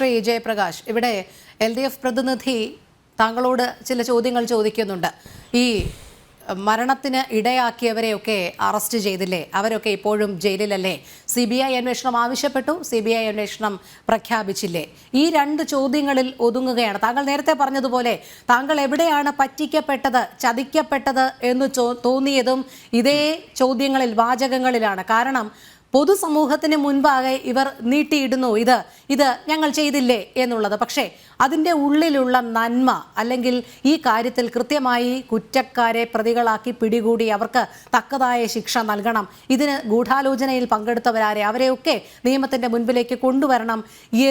ശ്രീ ജയപ്രകാശ് ഇവിടെ L D F പ്രതിനിധി താങ്കളോട് ചില ചോദ്യങ്ങൾ ചോദിക്കുന്നുണ്ട്. ഈ മരണത്തിന് ഇടയാക്കിയവരെയൊക്കെ അറസ്റ്റ് ചെയ്തില്ലേ? അവരൊക്കെ ഇപ്പോഴും ജയിലിലല്ലേ? സി ബി ഐ അന്വേഷണം ആവശ്യപ്പെട്ടു സി ബി ഐ അന്വേഷണം പ്രഖ്യാപിച്ചില്ലേ? ഈ രണ്ട് ചോദ്യങ്ങളിൽ ഒതുങ്ങുകയാണ്. താങ്കൾ നേരത്തെ പറഞ്ഞതുപോലെ താങ്കൾ എവിടെയാണ് പറ്റിക്കപ്പെട്ടത് ചതിക്കപ്പെട്ടത് എന്ന് തോന്നിയതും ഇതേ ചോദ്യങ്ങളിൽ വാചകങ്ങളിലാണ്. കാരണം പൊതുസമൂഹത്തിന് മുൻപാകെ ഇവർ നീട്ടിയിടുന്നു. ഇത് ഇത് ഞങ്ങൾ ചെയ്തില്ലേ എന്നുള്ളത്. പക്ഷേ അതിന്റെ ഉള്ളിലുള്ള നന്മ അല്ലെങ്കിൽ ഈ കാര്യത്തിൽ കൃത്യമായി കുറ്റക്കാരെ പ്രതികളാക്കി പിടികൂടി അവർക്ക് തക്കതായ ശിക്ഷ നൽകണം. ഇതിന് ഗൂഢാലോചനയിൽ പങ്കെടുത്തവരാരെ അവരെയൊക്കെ നിയമത്തിന്റെ മുൻപിലേക്ക് കൊണ്ടുവരണം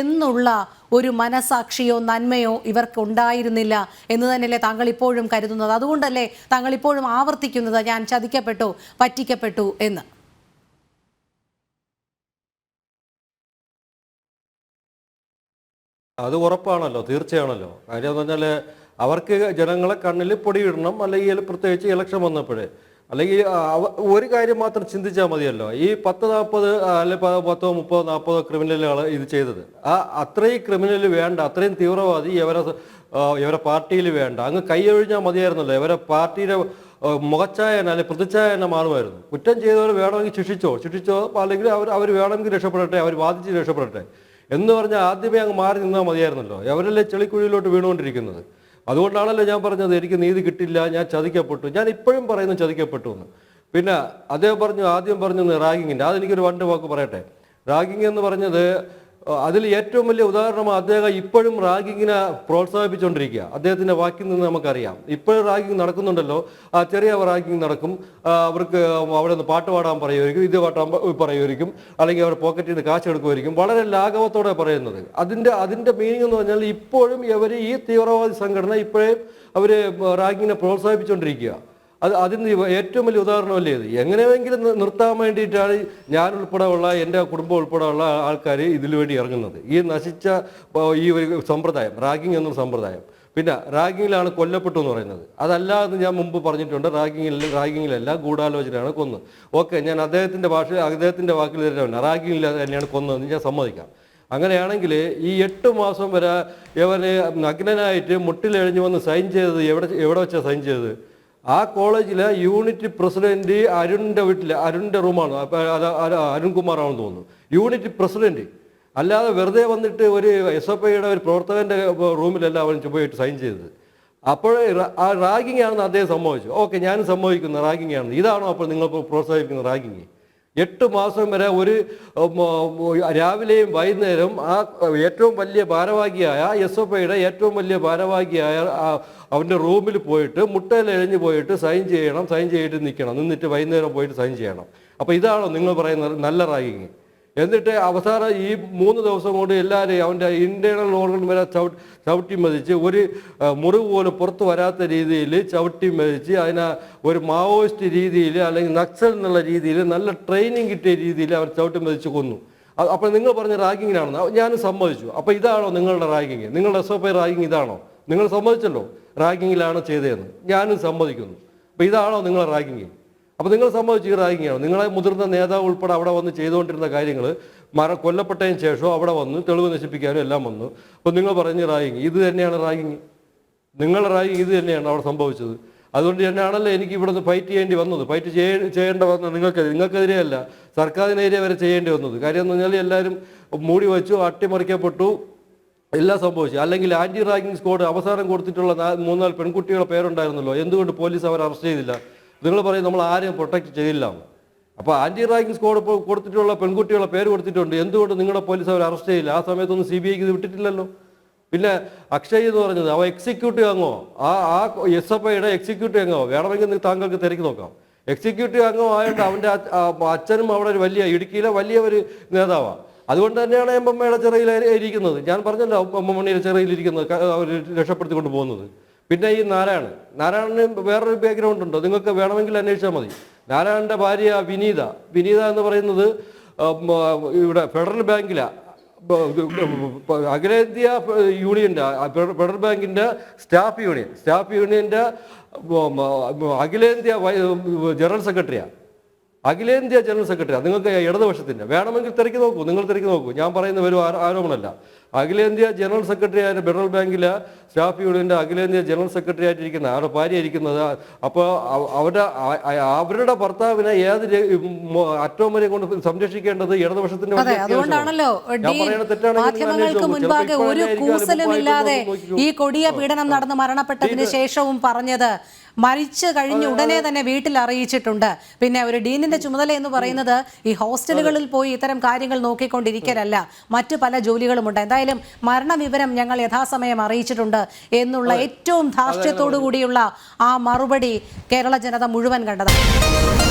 എന്നുള്ള ഒരു മനസാക്ഷിയോ നന്മയോ ഇവർക്ക് ഉണ്ടായിരുന്നില്ല എന്ന് തന്നെയല്ലേ താങ്കൾ ഇപ്പോഴും കരുതുന്നത്. അതുകൊണ്ടല്ലേ താങ്കൾ ഇപ്പോഴും ആവർത്തിക്കുന്നത് ഞാൻ ചതിക്കപ്പെട്ടു പറ്റിക്കപ്പെട്ടു എന്ന്. അത് ഉറപ്പാണല്ലോ തീർച്ചയാണല്ലോ. കാര്യം എന്ന് പറഞ്ഞാൽ അവർക്ക് ജനങ്ങളെ കണ്ണിൽ പൊടിയിടണം അല്ലെങ്കിൽ പ്രത്യേകിച്ച് ഇലക്ഷൻ വന്നപ്പോഴേ. അല്ലെങ്കിൽ ഒരു കാര്യം മാത്രം ചിന്തിച്ചാൽ മതിയല്ലോ. ഈ പത്ത് നാൽപ്പത് അല്ലെങ്കിൽ പത്തോ മുപ്പതോ നാൽപ്പതോ ക്രിമിനലുകൾ ഇത് ചെയ്തത്. ആ അത്രയും ക്രിമിനൽ വേണ്ട അത്രയും തീവ്രവാദി ഇവരെ ഇവരെ പാർട്ടിയിൽ വേണ്ട. അങ്ങ് കൈയൊഴിഞ്ഞാൽ മതിയായിരുന്നല്ലോ. ഇവരെ പാർട്ടിയുടെ മുഖച്ചായന അല്ലെ പ്രതിച്ഛായന മാറുമായിരുന്നു. കുറ്റം ചെയ്തവർ വേണമെങ്കിൽ ശിക്ഷിച്ചോ ശിക്ഷിച്ചോ അല്ലെങ്കിൽ അവർ അവർ വേണമെങ്കിൽ രക്ഷപ്പെടട്ടെ അവർ വാദിച്ച് രക്ഷപ്പെടട്ടെ. എന്ന് പറഞ്ഞാൽ ആദ്യമേ അങ്ങ് മാറി നിന്നാൽ മതിയായിരുന്നല്ലോ. അവരല്ലേ ചെളിക്കുഴിയിലോട്ട് വീണുകൊണ്ടിരിക്കുന്നത്. അതുകൊണ്ടാണല്ലോ ഞാൻ പറഞ്ഞത് എനിക്ക് നീതി കിട്ടില്ല ഞാൻ ചതിക്കപ്പെട്ടു. ഞാൻ ഇപ്പോഴും പറയുന്നു ചതിക്കപ്പെട്ടു എന്ന്. പിന്നെ അദ്ദേഹം പറഞ്ഞു ആദ്യം പറഞ്ഞു റാഗിങ്ങിന്റെ അതെനിക്കൊരു വണ്ട് വാക്ക് പറയട്ടെ. റാഗിങ് എന്ന് പറഞ്ഞത് അതിൽ ഏറ്റവും വലിയ ഉദാഹരണം അദ്ദേഹം ഇപ്പോഴും റാഗിങ്ങിനെ പ്രോത്സാഹിപ്പിച്ചുകൊണ്ടിരിക്കുക. അദ്ദേഹത്തിന്റെ വാക്കിൽ നിന്ന് നമുക്കറിയാം. ഇപ്പോഴും റാഗിങ് നടക്കുന്നുണ്ടല്ലോ. ആ ചെറിയ റാഗിങ് നടക്കും. അവർക്ക് അവിടെ നിന്ന് പാട്ട് പാടാൻ പറയുമായിരിക്കും ഇത് പാട്ടാൻ പറയുമായിരിക്കും അല്ലെങ്കിൽ അവർ പോക്കറ്റിൽ നിന്ന് കാശ് എടുക്കുമായിരിക്കും. വളരെ ലാഘവത്തോടെ പറയുന്നത്. അതിന്റെ അതിന്റെ മീനിങ് എന്ന് പറഞ്ഞാൽ ഇപ്പോഴും ഇവർ ഈ തീവ്രവാദി സംഘടന ഇപ്പോഴും അവർ റാഗിങ്ങിനെ പ്രോത്സാഹിപ്പിച്ചുകൊണ്ടിരിക്കുക. അത് അതിന് ഏറ്റവും വലിയ ഉദാഹരണമല്ലേ ഇത്? എങ്ങനെയെങ്കിലും നിർത്താൻ വേണ്ടിയിട്ടാണ് ഞാൻ ഉൾപ്പെടെ ഉള്ള എന്റെ കുടുംബം ഉൾപ്പെടെ ഉള്ള ആൾക്കാർ ഇതിനു വേണ്ടി ഇറങ്ങുന്നത്. ഈ നശിച്ച ഈ ഒരു സമ്പ്രദായം റാഗിങ് എന്ന സമ്പ്രദായം. പിന്നെ റാഗിങ്ങിലാണ് കൊല്ലപ്പെട്ടു എന്ന് പറയുന്നത്. അതല്ല എന്ന് ഞാൻ മുമ്പ് പറഞ്ഞിട്ടുണ്ട് റാഗിങ്ങിൽ റാഗിങ്ങിലല്ല ഗൂഢാലോചനയാണ് കൊന്ന് ഓക്കെ ഞാൻ അദ്ദേഹത്തിന്റെ ഭാഷ അദ്ദേഹത്തിന്റെ വാക്കിൽ തന്നെയാണ്. റാഗിങ്ങിൽ തന്നെയാണ് കൊന്നതെന്ന് ഞാൻ സമ്മതിക്കാം. അങ്ങനെയാണെങ്കിൽ ഈ എട്ട് മാസം വരെ ഇവന് നഗ്നനായിട്ട് മുട്ടിലെഴിഞ്ഞ് വന്ന് സൈൻ ചെയ്തത് എവിടെ എവിടെ വെച്ചാണ് സൈൻ ചെയ്തത്? ആ കോളേജിലെ യൂണിറ്റ് പ്രസിഡന്റ് അരുണിന്റെ വീട്ടിലെ അരുണിന്റെ റൂമാണ്. അരുൺകുമാറാണെന്ന് തോന്നുന്നു. Unit president. അല്ലാതെ വെറുതെ വന്നിട്ട് ഒരു എസ് എഫ് ഐയുടെ ഒരു പ്രവർത്തകന്റെ റൂമിലല്ല അവൻ പോയിട്ട് സൈൻ ചെയ്തത്. അപ്പോൾ ആ റാഗിങ് ആണെന്ന് അദ്ദേഹം സമ്മതിച്ചു. ഓക്കെ ഞാനും സമ്മതിക്കുന്നു റാഗിങ് ആണെന്ന് ഇതാണോ അപ്പോൾ നിങ്ങൾ പ്രോത്സാഹിപ്പിക്കുന്ന റാഗിങ്? എട്ട് മാസം വരെ ഒരു രാവിലെയും വൈകുന്നേരം ആ ഏറ്റവും വലിയ ഭാരവാഹിയായ എസ് എഫ് ഐയുടെ ഏറ്റവും വലിയ ഭാരവാഹിയായ അവന്റെ റൂമിൽ പോയിട്ട് മുട്ടയിൽ എഴഞ്ഞു പോയിട്ട് സൈൻ ചെയ്യണം സൈൻ ചെയ്തിട്ട് നിൽക്കണം. നിന്നിട്ട് വൈകുന്നേരം പോയിട്ട് സൈൻ ചെയ്യണം. അപ്പോൾ ഇതാണോ നിങ്ങൾ പറയുന്നത്? നല്ല റാഗിങ്. എന്നിട്ട് അവസാനം ഈ മൂന്ന് ദിവസം കൊണ്ട് എല്ലാവരെയും അവന്റെ ഇന്റേണൽ ഓർഗൻ വരെ ചവിട്ടി ചവിട്ടി മതിച്ച് ഒരു മുറിവ് പോലും പുറത്തു വരാത്ത രീതിയിൽ ചവിട്ടി മതിച്ച് അതിനെ ഒരു മാവോയിസ്റ്റ് രീതിയിൽ അല്ലെങ്കിൽ നക്സൽ എന്നുള്ള രീതിയിൽ നല്ല ട്രെയിനിങ് കിട്ടിയ രീതിയിൽ അവർ ചവിട്ടി മതിച്ച് കൊന്നു. അപ്പോൾ നിങ്ങൾ പറഞ്ഞ റാഗിങ്ങിനാണെന്ന് ഞാനും സമ്മതിച്ചു. അപ്പോൾ ഇതാണോ നിങ്ങളുടെ റാഗിങ് നിങ്ങളുടെ എസ് എഫ് ഐ റാഗിങ് ഇതാണോ? നിങ്ങൾ സമ്മതിച്ചല്ലോ റാഗിങ്ങിലാണ് ചെയ്തതെന്ന്. ഞാനും സമ്മതിക്കുന്നു. അപ്പോൾ ഇതാണോ നിങ്ങളുടെ റാഗിങ് അപ്പോൾ നിങ്ങൾ സംബന്ധിച്ച് ഈ റാഗിങ്ങാണ്? നിങ്ങളെ മുതിർന്ന നേതാവ് ഉൾപ്പെടെ അവിടെ വന്ന് ചെയ്തുകൊണ്ടിരുന്ന കാര്യങ്ങൾ മര കൊല്ലപ്പെട്ടതിന് ശേഷവും അവിടെ വന്ന് തെളിവ് നശിപ്പിക്കാനും എല്ലാം വന്നു. അപ്പോൾ നിങ്ങൾ പറഞ്ഞ് റാഗിങ് ഇത് തന്നെയാണ് റാഗിങ്. നിങ്ങളുടെ റാഗിങ് ഇത് തന്നെയാണ് അവിടെ സംഭവിച്ചത്. അതുകൊണ്ട് തന്നെയാണല്ലോ എനിക്ക് ഇവിടെ നിന്ന് ഫൈറ്റ് ചെയ്യേണ്ടി വന്നത്. ഫൈറ്റ് ചെയ്യ ചെയ്യേണ്ട വന്നത് നിങ്ങൾക്ക് നിങ്ങൾക്കെതിരെയല്ല സർക്കാരിനെതിരെ വരെ ചെയ്യേണ്ടി വന്നത്. കാര്യം എന്ന് പറഞ്ഞാൽ എല്ലാവരും മൂടി വച്ചു അട്ടിമറിക്കപ്പെട്ടു എല്ലാം സംഭവിച്ചു. അല്ലെങ്കിൽ ആന്റി റാഗിങ് സ്ക്വാഡ് അവസാനം കൊടുത്തിട്ടുള്ള മൂന്നാൽ പെൺകുട്ടികളുടെ പേരുണ്ടായിരുന്നല്ലോ. എന്തുകൊണ്ട് പോലീസ് അവരെ അറസ്റ്റ് ചെയ്തില്ല? നിങ്ങൾ പറയും നമ്മൾ ആരെയും പ്രൊട്ടക്റ്റ് ചെയ്യില്ല. അപ്പോൾ ആന്റി റാങ്കിങ് സ്കോഡ് കൊടുത്തിട്ടുള്ള പെൺകുട്ടികളെ പേര് കൊടുത്തിട്ടുണ്ട്. എന്തുകൊണ്ട് നിങ്ങളുടെ പോലീസ് അവരെ അറസ്റ്റ് ചെയ്യില്ല? ആ സമയത്തൊന്നും സി ബി ഐക്ക് ഇത് വിട്ടിട്ടില്ലല്ലോ. പിന്നെ അക്ഷയ് എന്ന് പറഞ്ഞത് അവ എക്സിക്യൂട്ടീവ് അംഗമോ ആ ആ എസ് എഫ് ഐയുടെ എക്സിക്യൂട്ടീവ് അംഗമോ വേണമെങ്കിൽ താങ്കൾക്ക് തിരക്കി നോക്കാം. എക്സിക്യൂട്ടീവ് അംഗമായിട്ട് അവന്റെ അച്ഛനും അവിടെ ഒരു വലിയ ഇടുക്കിയിലെ വലിയ ഒരു നേതാവാണ് അതുകൊണ്ട് തന്നെയാണ് എം എമ്മയുടെ ചെറിയിൽ ഇരിക്കുന്നത്. ഞാൻ പറഞ്ഞല്ലോ എം മണിയുടെ ചെറിയിൽ ഇരിക്കുന്നത് അവർ രക്ഷപ്പെടുത്തിക്കൊണ്ട് പോകുന്നത്. പിന്നെ ഈ നാരായണൻ. നാരായണന് വേറൊരു ബാക്ക്ഗ്രൗണ്ട് ഉണ്ടോ. നിങ്ങൾക്ക് വേണമെങ്കിൽ അന്വേഷിച്ചാൽ മതി. നാരായണന്റെ ഭാര്യ വിനീത. വിനീത എന്ന് പറയുന്നത് ഇവിടെ ഫെഡറൽ ബാങ്കിലാണ് അഖിലേന്ത്യാ യൂണിയന്റെ ഫെഡറൽ ബാങ്കിന്റെ സ്റ്റാഫ് യൂണിയൻ. സ്റ്റാഫ് യൂണിയന്റെ അഖിലേന്ത്യ ജനറൽ സെക്രട്ടറിയാണ് അഖിലേന്ത്യാ ജനറൽ സെക്രട്ടറി നിങ്ങൾക്ക് ഇടതുപക്ഷത്തിന്റെ വേണമെങ്കിൽ തിരക്കി നോക്കൂ. നിങ്ങൾ തിരക്കി നോക്കൂ. ഞാൻ പറയുന്ന ഒരു ആരോപണമല്ല. അഖിലേന്ത്യാ ജനറൽ സെക്രട്ടറി ആയ ഫെഡറൽ ബാങ്കിലെ സ്റ്റാഫ് യൂണിയന്റെ അഖിലേന്ത്യാ ജനറൽ സെക്രട്ടറി ആയിട്ടിരിക്കുന്ന ആരുടെ ഭാര്യ ഇരിക്കുന്നത് അപ്പോൾ അവരുടെ അവരുടെ ഭർത്താവിനെ ഏത് അറ്റവും വരെ കൊണ്ട് സംരക്ഷിക്കേണ്ടത് ഇടതുപക്ഷത്തിന്റെ അതുകൊണ്ടാണല്ലോ മാധ്യമങ്ങൾക്ക് മുൻപാകെ ഒരു ഈ കൊടിയ പീഡനം നടന്ന് മരണപ്പെട്ടതിന് ശേഷവും പറഞ്ഞത് മരിച്ചു കഴിഞ്ഞ ഉടനെ തന്നെ വീട്ടിൽ അറിയിച്ചിട്ടുണ്ട്. പിന്നെ ഒരു ഡീനിന്റെ ചുമതല എന്ന് പറയുന്നത് ഈ ഹോസ്റ്റലുകളിൽ പോയി ഇത്തരം കാര്യങ്ങൾ നോക്കിക്കൊണ്ടിരിക്കലല്ല. മറ്റു പല ജോലികളുമുണ്ട് എന്തായാലും മരണവിവരം ഞങ്ങൾ യഥാസമയം അറിയിച്ചിട്ടുണ്ട് എന്നുള്ള ഏറ്റവും ധാർഷ്ട്യത്തോടു കൂടിയുള്ള ആ മറുപടി കേരള ജനത മുഴുവൻ കണ്ടതാണ്.